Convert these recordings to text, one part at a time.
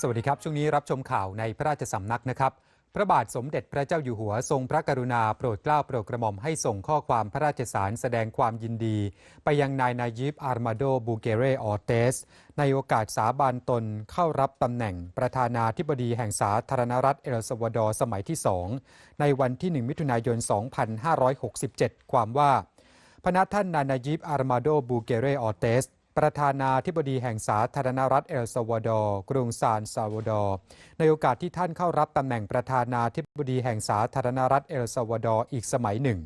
สวัสดีครับ ช่วงนี้รับชมข่าวในพระราชสำนักนะครับ พระบาทสมเด็จพระเจ้าอยู่หัวทรงพระกรุณาโปรดเกล้าโปรดกระหม่อมให้ส่งข้อความพระราชสารแสดงความยินดี ไปยังนายนายิบอาร์มาโดบูเกเรออเตส ในโอกาสสาบานตนเข้ารับตำแหน่งประธานาธิบดีแห่งสาธารณรัฐเอลซาวาดอร์สมัยที่สองในวันที่ 1 มิถุนายน 2567 ความว่าพนักท่านนานายิบอาร์มาโดบูเกเรออเตส ประธานาธิบดีแห่งสาธารณรัฐเอลซาวาดอร์ กรุงซานซาวาดอร์ ในโอกาสที่ท่านเข้ารับตำแหน่งประธานาธิบดีแห่งสาธารณรัฐเอลซาวาดอร์อีกสมัยหนึ่ง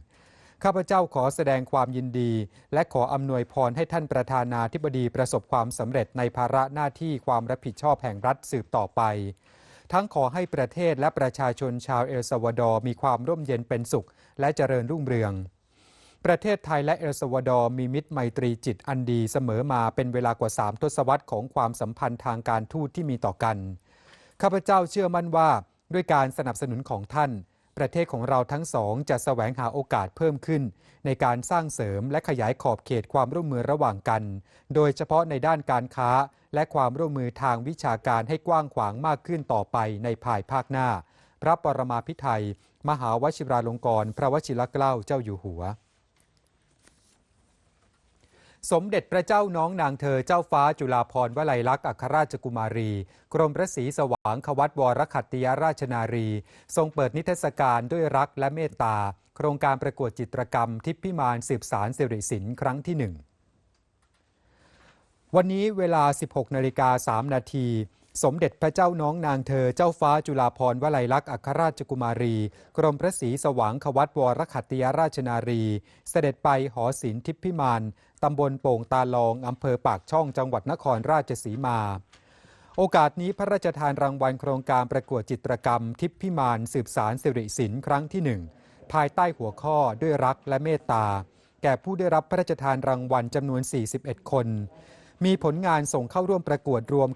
ข้าพเจ้าขอแสดงความยินดี และขออำนวยพรให้ท่านประธานาธิบดีประสบความสำเร็จในภาระหน้าที่ความรับผิดชอบแห่งรัฐสืบต่อไป ทั้งขอให้ประเทศและประชาชนชาวเอลซาวาดอร์มีความร่มเย็นเป็นสุข และเจริญรุ่งเรือง ประเทศไทยและเอลซาวาดอร์มีมิตรไมตรีจิตอันดีเสมอมาเป็นเวลากว่า 3 ทศวรรษของความสัมพันธ์ทางการทูตที่มีต่อกัน ข้าพเจ้าเชื่อมั่นว่า ด้วยการสนับสนุนของท่าน ประเทศของเราทั้งสองจะแสวงหาโอกาสเพิ่มขึ้น ในการสร้างเสริมและขยายขอบเขตความร่วมมือระหว่างกัน โดยเฉพาะในด้านการค้า และความร่วมมือทางวิชาการให้กว้างขวางมากขึ้นต่อไปในภายภาคหน้า พระปรมาภิไธยมหาวชิราลงกรณ์พระวชิรเกล้าเจ้าอยู่หัว สมเด็จพระเจ้าน้องนางเธอเจ้าฟ้าจุฬาภรณ์วลัยลักษณ์อัครราชกุมารี กรมพระศรีสว่างควัตวรขัตติยราชนารี ทรงเปิดนิทรรศการด้วยรักและเมตตา โครงการประกวดจิตรกรรม ทิพพิมานสืบสารสิริสินครั้งที่หนึ่งวันนี้เวลา 16นาฬิกา3นาที สมเด็จพระเจ้าน้องนางเธอเจ้าฟ้าจุฬาภรวลัยลักษณ์อัครราชกุมารี กรมพระศรีสว่างควัตวรขัตติยราชนารี เสด็จไปหอศิลป์ทิพพิมานตำบลโป่งตาลองอำเภอปากช่องจังหวัดนครราชสีมา โอกาสนี้พระราชทานรางวัลโครงการประกวดจิตรกรรม ทิพพิมานสืบสารสิริศิลป์ครั้งที่หนึ่งภายใต้หัวข้อด้วยรักและเมตตา แก่ผู้ได้รับพระราชทานรางวัลจำนวน 41 คน มีผลงานส่งเข้าร่วมประกวดรวม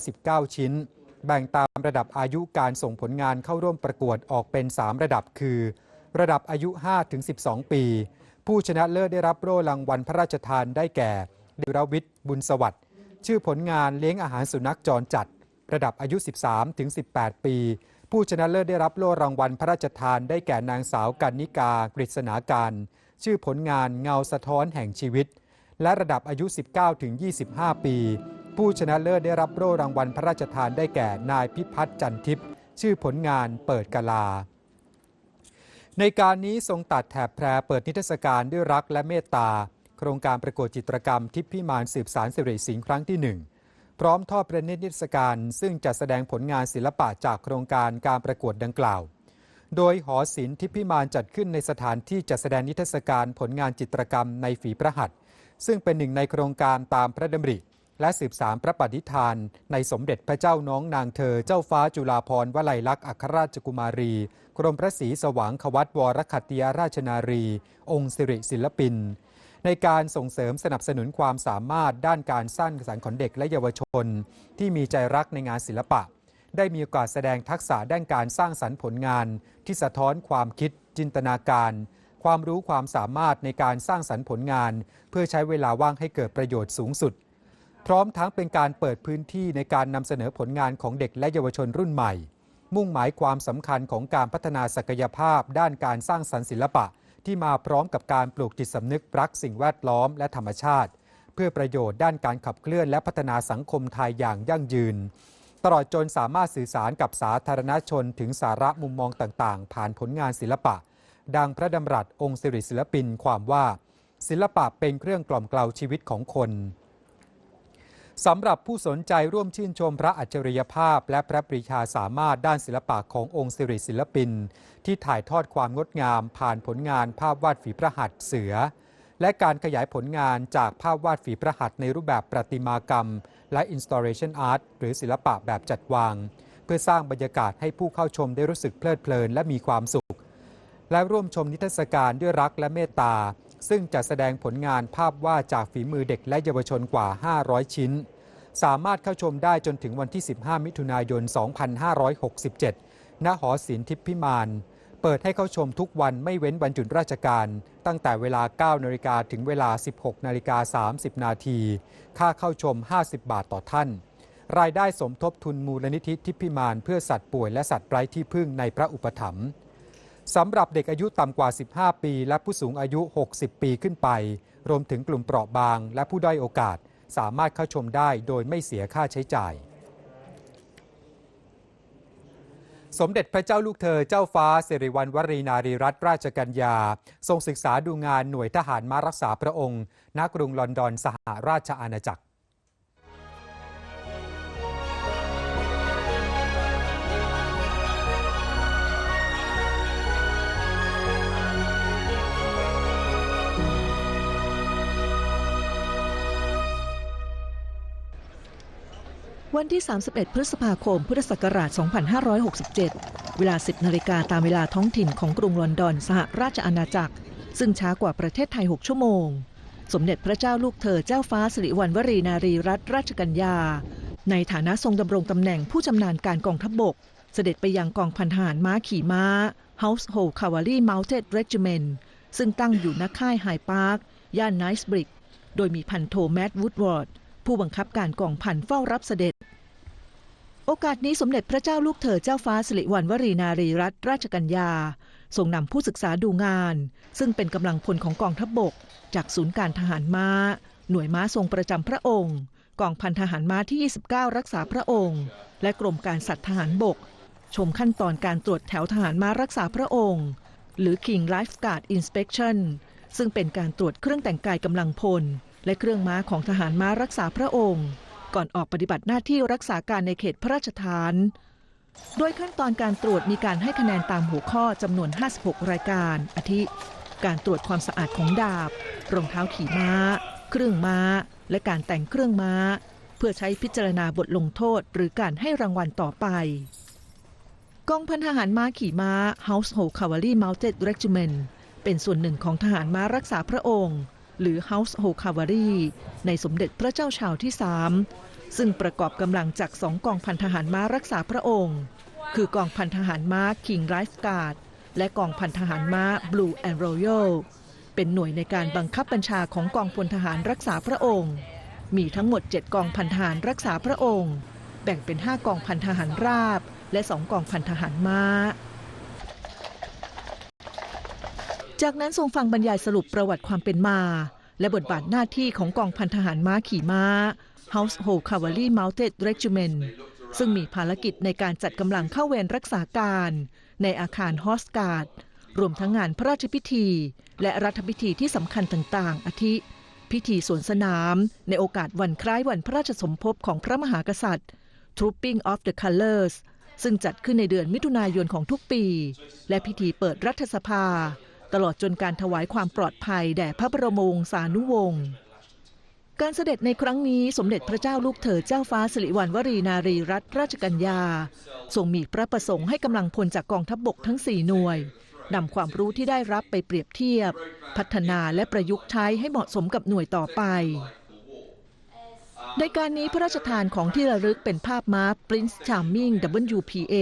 919 ชิ้น แบ่งตามระดับอายุการส่งผลงานเข้าร่วมประกวดออกเป็น 3 ระดับคือ ระดับอายุ 5-12 ปี ผู้ชนะเลิศได้รับโล่รางวัลพระราชทานได้แก่เดรวิทย์บุญสวัสดิ์ชื่อผลงานเลี้ยงอาหารสุนัขจรจัด ระดับอายุ 13-18 ปี ผู้ชนะเลิศได้รับโล่รางวัลพระราชทานได้แก่นางสาวกันนิกากฤษณาการ ชื่อผลงานเงาสะท้อนแห่งชีวิต และระดับอายุ 19-25 ปี ผู้ชนะเลิศได้รับโล่รางวัลพระราชทานได้แก่นายพิพัฒน์จันทิพย์ชื่อผลงานเปิดกลา ในการนี้ทรงตัดแถบแพรเปิดนิทรรศการด้วยรักและเมตตา โครงการประกวดจิตรกรรมทิพพิมานสืบสารสิริสิงห์ครั้งที่หนึ่งพร้อมทอดประนิทรรศการซึ่งจะแสดงผลงานศิลปะจากโครงการการประกวดดังกล่าว โดยหอศิลป์ทิพพิมานจัดขึ้นในสถานที่จัดแสดงนิทรรศการผลงานจิตรกรรมในฝีพระหัตถ์ ซึ่งเป็นหนึ่งในโครงการตามพระดำริ และสืบสารพระปฏิฐาน ในสมเด็จพระเจ้าน้องนางเธอเจ้าฟ้าจุฬาภรณ์วลัยลักษณ์อัครราชกุมารี กรมพระศรีสว่างควัตวรขัตติยราชนารี องค์สิริศิลปิน ในการส่งเสริมสนับสนุนความสามารถด้านการสร้างสรรค์ของเด็กและเยาวชน ที่มีใจรักในงานศิลปะ ได้มีโอกาสแสดงทักษะด้านการสร้างสรรค์ผลงาน ที่สะท้อนความคิดจินตนาการ ความรู้ความสามารถในการสร้างสรรค์ผลงาน เพื่อใช้เวลาว่างให้เกิดประโยชน์สูงสุด พร้อมทั้งเป็นการเปิดพื้นที่ในการนำเสนอผลงานของเด็กและเยาวชนรุ่นใหม่ มุ่งหมายความสำคัญของการพัฒนาศักยภาพ ด้านการสร้างสรรค์ศิลปะ ที่มาพร้อมกับการปลูกจิตสำนึกรักสิ่งแวดล้อมและธรรมชาติ เพื่อประโยชน์ด้านการขับเคลื่อนและพัฒนาสังคมไทยอย่างยั่งยืนตลอดจนสามารถสื่อสารกับสาธารณชนถึงสาระมุมมองต่างๆ ผ่านผลงานศิลปะ ดังพระดำรัสองค์สิริศิลปินความว่า ศิลปะเป็นเครื่องกล่อมเกลาชีวิตของคนสำหรับผู้สนใจร่วมชื่นชมพระอัจฉริยภาพ และพระปรีชาสามารถด้านศิลปะขององค์สิริศิลปิน ที่ถ่ายทอดความงดงาม ผ่านผลงานภาพวาดฝีพระหัตถ์เสือ และการขยายผลงานจากภาพวาดฝีพระหัตถ์ในรูปแบบประติมากรรม และ installation art หรือศิลปะแบบจัดวาง เพื่อสร้างบรรยากาศให้ผู้เข้าชมได้รู้สึกเพลิดเพลินและมีความสุข และร่วมชมนิทรรศการด้วยรักและเมตตา ซึ่งจะแสดงผลงานภาพวาดจากฝีมือเด็กและเยาวชนกว่า 500 ชิ้น สามารถเข้าชมได้จนถึงวันที่ 15 มิถุนายน 2567 ณ หอศิลป์ทิพพิมาน เปิดให้เข้าชมทุกวันไม่เว้นวันหยุดราชการ ตั้งแต่เวลา 9 นาฬิกาถึงเวลา 16 นาฬิกา 30 นาที ค่าเข้าชม 50 บาทต่อท่าน รายได้สมทบทุนมูลนิธิทิพพิมาน เพื่อสัตว์ป่วยและสัตว์ไร้ที่พึ่งในพระอุปถัมภ์ สำหรับเด็กอายุต่ำกว่า 15 ปี และผู้สูงอายุ 60 ปีขึ้นไป รวมถึงกลุ่มเปราะบาง และผู้ด้อยโอกาส สามารถเข้าชมได้โดยไม่เสียค่าใช้จ่าย สมเด็จพระเจ้าลูกเธอเจ้าฟ้าสิริวัณวรีนารีรัตนราชกัญญา ทรงศึกษาดูงานหน่วยทหารมารักษาพระองค์ณกรุงลอนดอนสหราชอาณาจักร วันที่ 31 พฤษภาคม พุทธศักราช 2567 เวลา 10 นาฬิกาตามเวลาท้องถิ่นของกรุงลอนดอน สหราชอาณาจักร ซึ่งช้ากว่าประเทศไทย 6 ชั่วโมง สมเด็จพระเจ้าลูกเธอเจ้าฟ้าสิริวัณวรีนารีรัตนราชกัญญา ในฐานะทรงดำรงตำแหน่งผู้ชำนาญการกองทัพบก เสด็จไปยังกองพันทหารม้าขี่ม้า Household Cavalry Mounted Regiment ซึ่งตั้งอยู่ณค่ายไฮพาร์คย่านไนส์บริก โดยมีพันโทแมตต์วูดวอร์ด ผู้บังคับการกองพันเฝ้ารับเสด็จ โอกาสนี้สมเด็จพระเจ้าลูกเธอเจ้าฟ้าสิริวัณวรีนารีรัตนราชกัญญาทรงนำผู้ศึกษาดูงาน ซึ่งเป็นกำลังพลของกองทัพบบก จากศูนย์การทหารม้า หน่วยม้าทรงประจำพระองค์ กองพันทหารม้าที่ 29 รักษาพระองค์ และกรมการสัตว์ทหารบก ชมขั้นตอนการตรวจแถวทหารม้ารักษาพระองค์ หรือ King Lifeguard Inspection ซึ่งเป็นการตรวจเครื่องแต่งกายกำลังพล และเครื่องม้าของทหารม้ารักษาพระองค์ ก่อนออกปฏิบัติหน้าที่รักษาการในเขตพระราชฐาน โดยขั้นตอนการตรวจมีการให้คะแนนตามหัวข้อจำนวน 56 รายการ อาทิ การตรวจความสะอาดของดาบ รองเท้าขี่ม้า เครื่องม้า และการแต่งเครื่องม้า เพื่อใช้พิจารณาบทลงโทษ หรือการให้รางวัลต่อไปกองพันทหารม้าขี่ม้า Household Cavalry Mounted Regiment เป็นส่วนหนึ่งของทหารม้ารักษาพระองค์ หรือ Household Cavalry ในสมเด็จพระเจ้าชาวที่ 3 ซึ่งประกอบกำลังจากสองกองพันทหารม้ารักษาพระองค์ คือกองพันทหารม้า King Lifeguard และกองพันทหารม้า Blue and Royal เป็นหน่วยในการบังคับบัญชาของกองพลทหารรักษาพระองค์ มีทั้งหมด 7 กองพันทหารรักษาพระองค์ แบ่งเป็น 5 กองพันทหารราบ และ 2 กองพันทหารม้า จากนั้นทรงฟังบรรยายสรุปประวัติความเป็นมา และบทบาทหน้าที่ของกองพันทหารม้าขี่ม้า Household Cavalry Mounted Regiment ซึ่งมีภารกิจในการจัดกำลังเข้าเวรรักษาการ ในอาคารฮอสการ์ดรวมทั้งงานพระราชพิธี และรัฐพิธีที่สำคัญต่างๆ อาทิ พิธีสวนสนาม ในโอกาสวันคล้ายวันพระราชสมภพของพระมหากษัตริย์ Trooping of the Colors ซึ่งจัดขึ้นในเดือนมิถุนายนของทุกปี และพิธีเปิดรัฐสภา ตลอดจนการถวายความปลอดภัยแด่พระบรมวงศานุวงศ์การเสด็จในครั้งนี้สมเด็จพระเจ้าลูกเธอเจ้าฟ้าสิริวัณวรีนารีรัตนราชกัญญาทรงมีพระประสงค์ให้กำลังพลจากกองทัพบบกทั้ง 4 หน่วยนำความรู้ที่ได้รับไปเปรียบเทียบ พัฒนาและประยุกต์ใช้ให้เหมาะสมกับหน่วยต่อไป ในการนี้พระราชทานของที่ระลึกเป็นภาพม้า Prince Charming WPA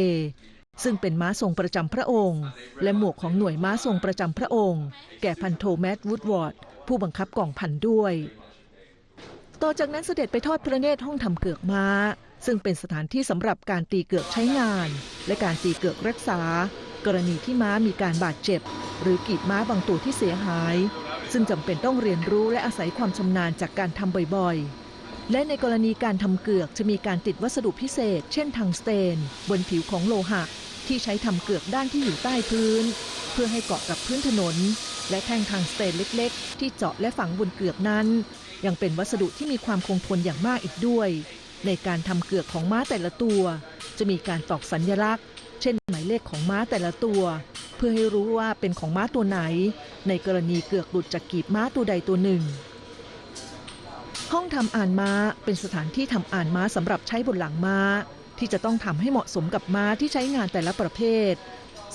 ซึ่งเป็นม้าทรงประจำพระองค์ และหมวกของหน่วยม้าทรงประจำพระองค์ แก่พันโทแมตวูดวอร์ดผู้บังคับกองพันด้วย ต่อจากนั้นเสด็จไปทอดพระเนตรห้องทำเกือกม้า ซึ่งเป็นสถานที่สำหรับการตีเกือกใช้งาน และการตีเกือกรักษา กรณีที่ม้ามีการบาดเจ็บ หรือกีดม้าบางตัวที่เสียหาย ซึ่งจำเป็นต้องเรียนรู้และอาศัยความชำนาญจากการทำบ่อยๆและในกรณีการทำเกือกจะมีการติดวัสดุพิเศษ เช่นทังสเตน บนผิวของโลหะ ที่ใช้ทำเกือกด้านที่อยู่ใต้พื้น เพื่อให้เกาะกับพื้นถนน และแท่งทังสเตนเล็ก ๆ ที่เจาะและฝังบนเกือกนั้น ยังเป็นวัสดุที่มีความคงทนอย่างมากอีกด้วย ในการทำเกือกของม้าแต่ละตัว จะมีการตอกสัญลักษณ์ เช่นหมายเลขของม้าแต่ละตัว เพื่อให้รู้ว่าเป็นของม้าตัวไหน ในกรณีเกือกหลุดจากกีบม้าตัวใดตัวหนึ่งห้องทำอ่านม้าเป็นสถานที่ทำอ่านม้าสำหรับใช้บนหลังม้า ที่จะต้องทำให้เหมาะสมกับม้าที่ใช้งานแต่ละประเภท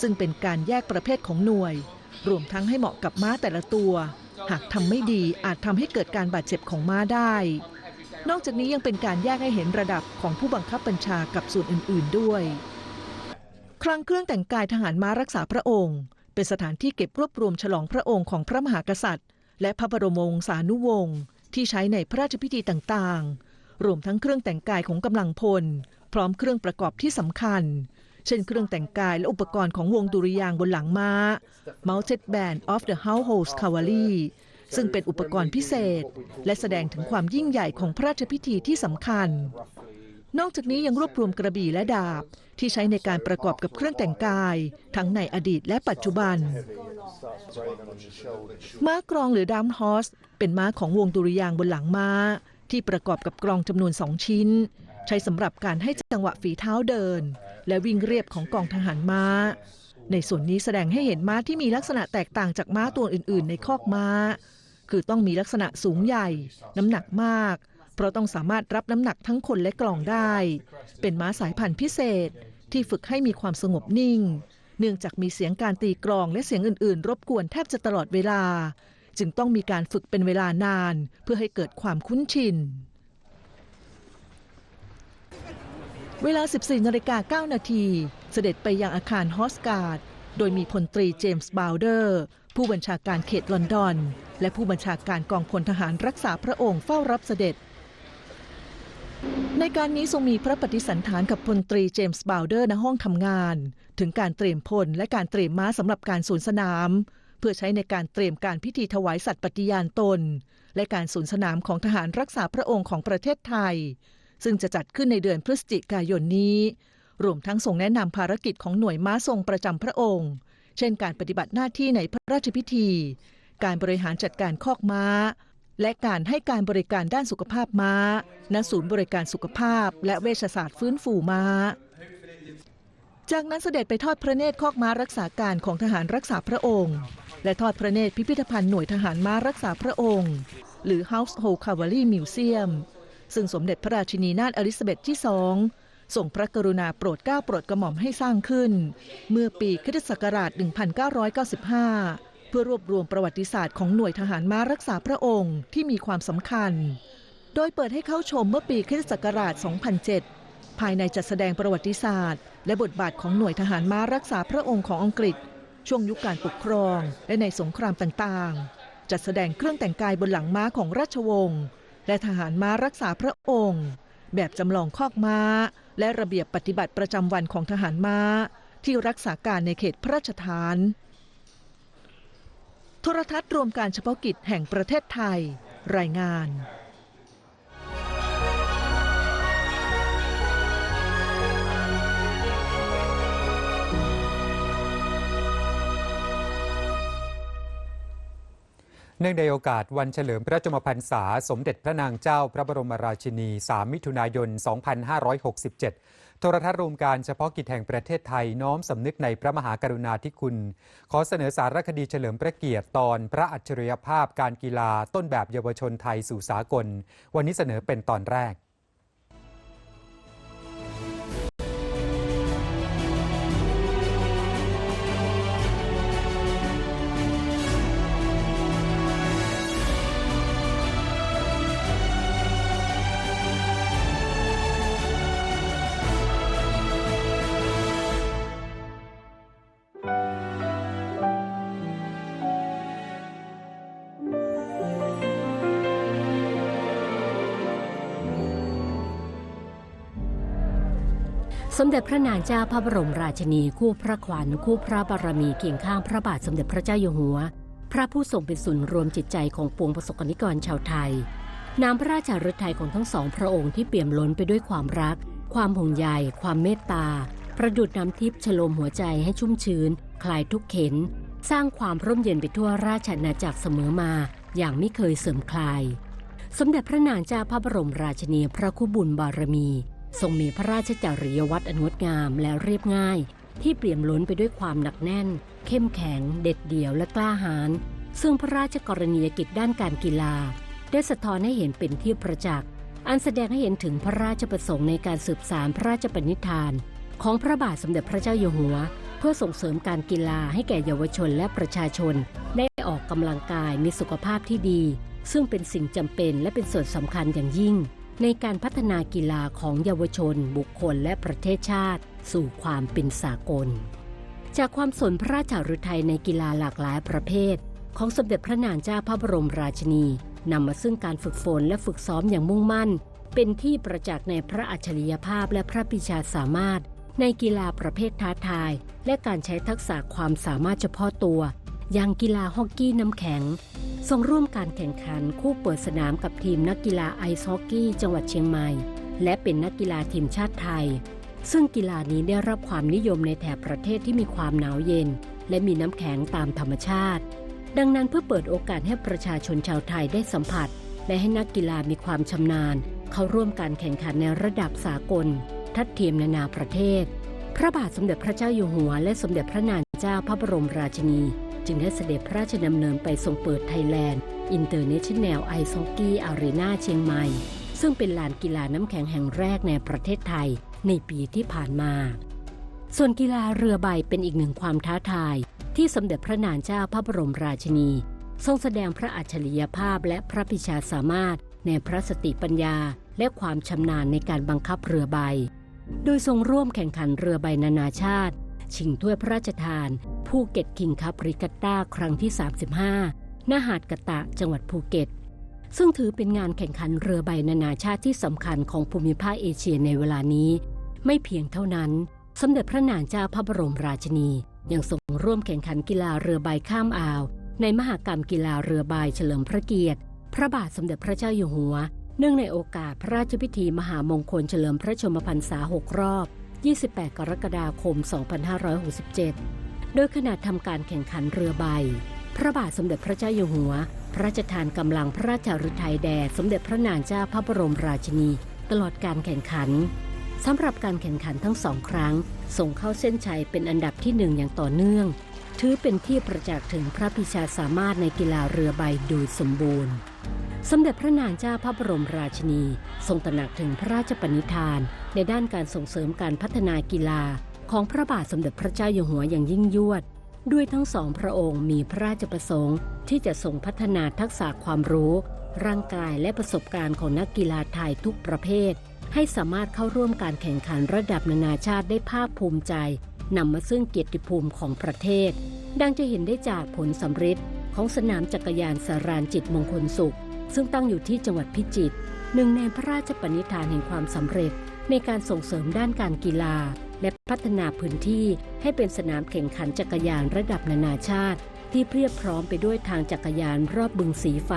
ซึ่งเป็นการแยกประเภทของหน่วย รวมทั้งให้เหมาะกับม้าแต่ละตัว หากทำไม่ดีอาจทำให้เกิดการบาดเจ็บของม้าได้ นอกจากนี้ยังเป็นการแยกให้เห็นระดับของผู้บังคับบัญชากับส่วนอื่น ๆด้วย คลังเครื่องแต่งกายทหารม้ารักษาพระองค์ เป็นสถานที่เก็บรวบรวมฉลองพระองค์ของพระมหากษัตริย์ และพระบรมวงศานุวงศ์ที่ใช้ในพระราชพิธีต่างๆ รวมทั้งเครื่องแต่งกายของกำลังพล พร้อมเครื่องประกอบที่สำคัญ เช่นเครื่องแต่งกายและอุปกรณ์ของวงดุริยางบนหลังม้า Mounted Band of the Household Cavalry ซึ่งเป็นอุปกรณ์พิเศษ และแสดงถึงความยิ่งใหญ่ของพระราชพิธีที่สำคัญ นอกจากนี้ยังรวบรวมกระบี่และดาบ ที่ใช้ในการประกอบกับเครื่องแต่งกาย ทั้งในอดีตและปัจจุบัน ม้ากรองหรือดัมฮอส เป็นม้าของวงดุริยางบนหลังม้า ที่ประกอบกับกรองจำนวนสองชิ้น ใช้สำหรับการให้จังหวะฝีเท้าเดิน และวิ่งเรียบของกองทหารม้า ในส่วนนี้แสดงให้เห็นม้าที่มีลักษณะแตกต่างจากม้าตัวอื่น ๆ ในคอกม้า คือต้องมีลักษณะสูงใหญ่ น้ำหนักมาก เพราะต้องสามารถรับน้ำหนักทั้งคนและกล่องได้ เป็นม้าสายพันธุ์พิเศษที่ฝึกให้มีความสงบนิ่ง เนื่องจากมีเสียงการตีกลองและเสียงอื่น ๆ รบกวนแทบจะตลอดเวลา จึงต้องมีการฝึกเป็นเวลานาน เพื่อให้เกิดความคุ้นชิน เวลา 14นาฬิกา9นาที เสด็จไปยังอาคารฮอสการ์ด โดยมีพลตรีเจมส์บาวเดอร์ ผู้บัญชาการเขตลอนดอน และผู้บัญชาการกองพลทหารรักษาพระองค์เฝ้ารับเสด็จ ในการนี้ทรงมีพระปฏิสันฐานกับพลตรีเจมส์บาวเดอร์ณห้องทำงาน ถึงการเตรียมพลและการเตรียมม้าสำหรับการสวนสนาม เพื่อใช้ในการเตรียมการพิธีถวายสัตย์ปฏิญาณตน และการสวนสนามของทหารรักษาพระองค์ของประเทศไทย ซึ่งจะจัดขึ้นในเดือนพฤศจิกายนนี้ รวมทั้งส่งแนะนำภารกิจของหน่วยม้าทรงประจำพระองค์ เช่นการปฏิบัติหน้าที่ในพระราชพิธี การบริหารจัดการคอกม้า และการให้การบริการด้านสุขภาพม้า ณ ศูนย์บริการสุขภาพ และเวชศาสตร์ฟื้นฟูม้าจากนั้นเสด็จไปทอดพระเนตรคอกม้ารักษาการของทหารรักษาพระองค์ และทอดพระเนตรพิพิธภัณฑ์หน่วยทหารม้ารักษาพระองค์ หรือ Household Cavalry Museum ซึ่งสมเด็จพระราชินีนาถอลิซาเบธที่สองส่งพระกรุณาโปรดเกล้าโปรดกระหม่อมให้สร้างขึ้น เมื่อปีคศักราช1995 เพื่อรวบรวมประวัติศาสตร์ของหน่วยทหารม้ารักษาพระองค์ที่มีความสำคัญ โดยเปิดให้เข้าชมเมื่อปีคศักราช2007 ภายในจัดแสดงประวัติศาสตร์ และบทบาทของหน่วยทหารม้ารักษาพระองค์ของอังกฤษ ช่วงยุคการปกครอง และในสงครามต่างๆ จัดแสดงเครื่องแต่งกายบนหลังม้าของราชวงศ์ และทหารม้ารักษาพระองค์ แบบจำลองคอกม้า และระเบียบปฏิบัติประจำวันของทหารม้า ที่รักษาการในเขตพระราชฐาน โทรทัศน์รวมการเฉพาะกิจแห่งประเทศไทย รายงาน เนื่องในโอกาสวันเฉลิมพระชนมพรรษา สมเด็จพระนางเจ้าพระบรมราชินี 3 มิถุนายน 2567 โทรทัศน์รวมการเฉพาะกิจแห่งประเทศไทยน้อมสำนึกในพระมหากรุณาธิคุณ ขอเสนอสารคดีเฉลิมพระเกียรติตอนพระอัจฉริยภาพการกีฬาต้นแบบเยาวชนไทยสู่สากล วันนี้เสนอเป็นตอนแรก สมเด็จพระนางเจ้าพระบรมราชินีคู่พระขวัญคู่พระบารมีเคียงข้างพระบาทสมเด็จพระเจ้าอยู่หัว พระผู้ทรงเป็นศูนย์รวมจิตใจของปวงประสบกนิกรชาวไทยนามพระราชฤทัยของทั้งสองพระองค์ที่เปี่ยมล้นไปด้วยความรัก ความห่วงใยความเมตตา ประดุดน้ำทิพย์ฉโลมหัวใจให้ชุ่มชื้น คลายทุกเข็น สร้างความร่มเย็นไปทั่วราชอาณาจักรเสมอมา อย่างไม่เคยเสื่อมคลาย สมเด็จพระนางเจ้าพระบรมราชินีพระคุบุญบารมี ทรงมีพระราชจริยวัตรอันงดงามและเรียบง่าย ที่เปี่ยมล้นไปด้วยความหนักแน่น เข้มแข็ง เด็ดเดี่ยวและกล้าหาญซึ่งพระราชกรณียกิจด้านการกีฬา ได้สะท้อนให้เห็นเป็นที่ประจักษ์อันแสดงให้เห็นถึงพระราชประสงค์ในการสืบสารพระราชปณิธาน ของพระบาทสมเด็จพระเจ้าอยู่หัว เพื่อส่งเสริมการกีฬาให้แก่เยาวชนและประชาชน ได้ออกกำลังกายมีสุขภาพที่ดี ซึ่งเป็นสิ่งจำเป็นและเป็นส่วนสำคัญอย่างยิ่ง ในการพัฒนากีฬาของเยาวชน บุคคลและประเทศชาติ สู่ความเป็นสากล จากความสนพระราชาฤทัยในกีฬาหลากหลายประเภท ของสมเด็จพระนางเจ้าพระบรมราชินีนำมาซึ่งการฝึกฝนและฝึกซ้อมอย่างมุ่งมั่น เป็นที่ประจักษ์ในพระอัจฉริยภาพและพระปิชาสามารถ ในกีฬาประเภทท้าทาย และการใช้ทักษะความสามารถเฉพาะตัว อย่างกีฬาฮอกกี้น้ำแข็ง ทรงร่วมการแข่งขันคู่เปิดสนามกับทีมนักกีฬาไอซ์ฮอกกี้จังหวัดเชียงใหม่ และเป็นนักกีฬาทีมชาติไทย ซึ่งกีฬานี้ได้รับความนิยมในแถบประเทศที่มีความหนาวเย็น และมีน้ำแข็งตามธรรมชาติ ดังนั้นเพื่อเปิดโอกาสให้ประชาชนชาวไทยได้สัมผัส และให้นักกีฬามีความชำนาญ เข้าร่วมการแข่งขันในระดับสากล ทัดเทียมนานาประเทศ พระบาทสมเด็จพระเจ้าอยู่หัว และสมเด็จพระนางเจ้าพระบรมราชินี จึงได้เสด็จพระราชดำเนินไปทรงเปิดไทยแลนด์อินเตอร์เนชั่นแนลไอซ์ฮอกกี้อารีนาเชียงใหม่ ซึ่งเป็นลานกีฬาน้ำแข็งแห่งแรกในประเทศไทยในปีที่ผ่านมา ส่วนกีฬาเรือใบเป็นอีกหนึ่งความท้าทาย ที่สมเด็จพระนางเจ้าพระบรมราชินี ทรงแสดงพระอัจฉริยภาพและพระปิชาสามารถ ในพระสติปัญญา และความชำนาญในการบังคับเรือใบ โดยทรงร่วมแข่งขันเรือใบนานาชาติ ชิงถ้วยพระราชทานภูเก็ตคิงคัพริกัตตาครั้งที่ 35ณหาดกะตะจังหวัดภูเก็ต ซึ่งถือเป็นงานแข่งขันเรือใบนานาชาติที่สำคัญของภูมิภาคเอเชียในเวลานี้ ไม่เพียงเท่านั้น สมเด็จพระนางเจ้าพระบรมราชินี ยังทรงร่วมแข่งขันกีฬาเรือใบข้ามอ่าว ในมหากรรมกีฬาเรือใบเฉลิมพระเกียรติ พระบาทสมเด็จพระเจ้าอยู่หัว เนื่องในโอกาสพระราชพิธีมหามงคลเฉลิมพระชนมพรรษา6รอบ 28 กรกฎาคม 2567 โดยขณะทำการแข่งขันเรือใบ พระบาทสมเด็จพระเจ้าอยู่หัว พระราชทานกำลังพระราชฤทัยแด่สมเด็จพระนางเจ้าพระบรมราชินี ตลอดการแข่งขันสำหรับการแข่งขันทั้งสองครั้ง ส่งเข้าเส้นชัยเป็นอันดับที่หนึ่งอย่างต่อเนื่อง ถือเป็นที่ประจักษ์ถึงพระพิชาสามารถในกีฬาเรือใบโดยสมบูรณ์ สมเด็จพระนางเจ้าพระบรมราชินี ทรงตระหนักถึงพระราชปณิธาน ในด้านการส่งเสริมการพัฒนากีฬา ของพระบาทสมเด็จพระเจ้าอยู่หัวอย่างยิ่งยวด ด้วยทั้งสองพระองค์มีพระราชประสงค์ ที่จะส่งพัฒนาทักษะความรู้ ร่างกายและประสบการณ์ของนักกีฬาไทยทุกประเภท ให้สามารถเข้าร่วมการแข่งขันระดับนานาชาติได้ภาคภูมิใจนำมาซึ่งเกียรติภูมิของประเทศ ดังจะเห็นได้จากผลสำเร็จของสนามจักรยานสารานจิตมงคลสุข ซึ่งตั้งอยู่ที่จังหวัดพิจิตรหนึ่งในพระราชปณิธานแห่งความสำเร็จ ในการส่งเสริมด้านการกีฬา และพัฒนาพื้นที่ให้เป็นสนามแข่งขันจักรยานระดับนานาชาติ ที่เพียบพร้อมไปด้วยทางจักรยานรอบบึงสีไฟ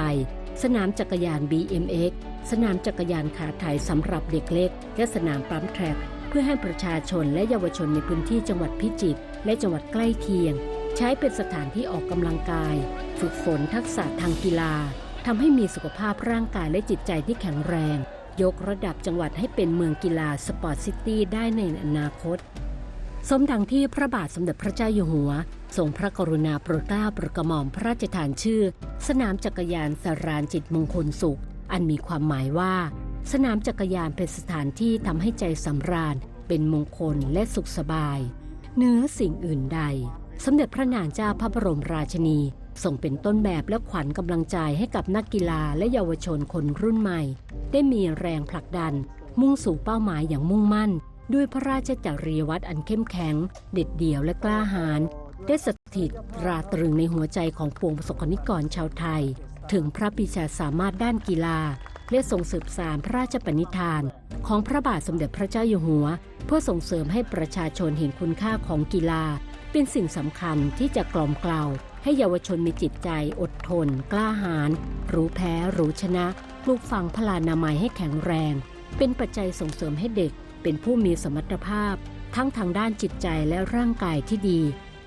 สนามจักรยาน BMX สนามจักรยานขาไถสำหรับเด็กเล็ก และสนามปั๊มแทร็กเพื่อให้ประชาชนและเยาวชนในพื้นที่จังหวัดพิจิตรและจังหวัดใกล้เคียง ใช้เป็นสถานที่ออกกำลังกาย ฝึกฝนทักษะทางกีฬา ทำให้มีสุขภาพร่างกายและจิตใจที่แข็งแรง ยกระดับจังหวัดให้เป็นเมืองกีฬาสปอร์ตซิตี้ได้ในอนาคต สมดังที่พระบาทสมเด็จพระเจ้าอยู่หัวทรงพระกรุณาโปรดเกล้าโปรดกระหม่อมพระราชทานชื่อ สนามจักรยานสารานจิตมงคลสุข อันมีความหมายว่า สนามจักรยานเป็นสถานที่ทำให้ใจสำราญ เป็นมงคลและสุขสบาย เนื้อสิ่งอื่นใด สมเด็จพระนางเจ้าพระบรมราชินี ทรงเป็นต้นแบบและขวัญกำลังใจให้กับนักกีฬาและเยาวชนคนรุ่นใหม่ ได้มีแรงผลักดัน มุ่งสู่เป้าหมายอย่างมุ่งมั่น ด้วยพระราชจริยวัตรอันเข้มแข็ง เด็ดเดี่ยวและกล้าหาญได้สถิตราตรึงในหัวใจของปวงประสบกนิกรชาวไทย ถึงพระปิชาสามารถด้านกีฬา และส่งสืบสานพระราชปณิธาน ของพระบาทสมเด็จพระเจ้าอยู่หัว เพื่อส่งเสริมให้ประชาชนเห็นคุณค่าของกีฬา เป็นสิ่งสำคัญที่จะกล่อมเกลา ให้เยาวชนมีจิตใจอดทน กล้าหาญรู้แพ้รู้ชนะปลูกฝังพลานามัยให้แข็งแรง เป็นปัจจัยส่งเสริมให้เด็ก เป็นผู้มีสมรรถภาพ ทั้งทางด้านจิตใจและร่างกายที่ดี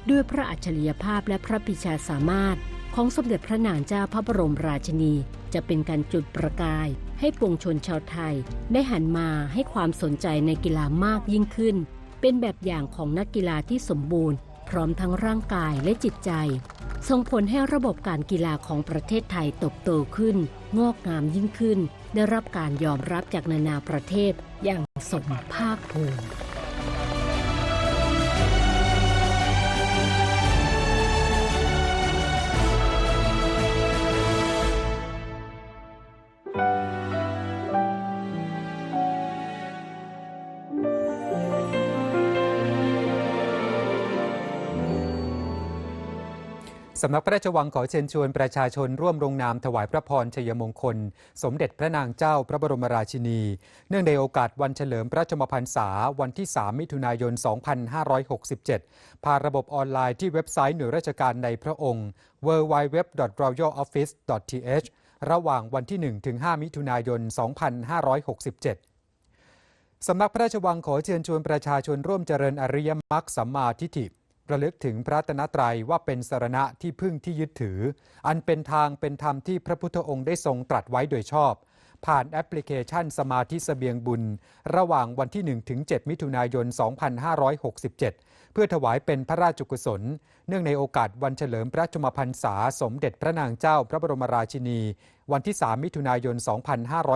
ด้วยพระอัจฉริยภาพและพระปิชาสามารถ ของสมเด็จพระนางเจ้าพระบรมราชินี จะเป็นการจุดประกาย ให้ปวงชนชาวไทย ได้หันมาให้ความสนใจในกีฬามากยิ่งขึ้น เป็นแบบอย่างของนักกีฬาที่สมบูรณ์ พร้อมทั้งร่างกายและจิตใจ ส่งผลให้ระบบการกีฬาของประเทศไทยเติบโตขึ้น งอกงามยิ่งขึ้น ได้รับการยอมรับจากนานาประเทศอย่างสมภาคภูมิำนักพระราชวังขอเชิญชวนประชาชนร่วมลงนามถวายพระพรชัยมงคล สมเด็จพระนางเจ้าพระบรมราชินี เนื่องในโอกาสวันเฉลิมพระชมพรรษาวันที่ 3 มิถุนายน 2567 ผ่านระบบออนไลน์ที่เว็บไซต์หน่วยราชการในพระองค์ www.royaloffice.th ระหว่างวันที่1ถึง5มิถุนายน 2567สำนักพระราชวังขอเชิญชวนประชาชนร่วมเจริญอริยมรรคสัมมาทิฏฐิ ระลึกถึงพระตนตรัยว่าเป็นสรณะที่พึ่งที่ยึดถือ อันเป็นทางเป็นธรรมที่พระพุทธองค์ได้ทรงตรัสไว้โดยชอบ ผ่านแอปพลิเคชันสมาธิเสบียงบุญ ระหว่างวันที่1ถึง7มิถุนายน 2567 เพื่อถวายเป็นพระราชกุศล เนื่องในโอกาสวันเฉลิมพระชมพรรษาสมเด็จพระนางเจ้าพระบรมราชินี วันที่ 3 มิถุนายน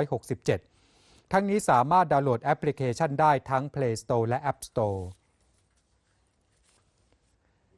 2567 ทั้งนี้สามารถดาวน์โหลดแอปพลิเคชันได้ทั้ง Play Store และ App Store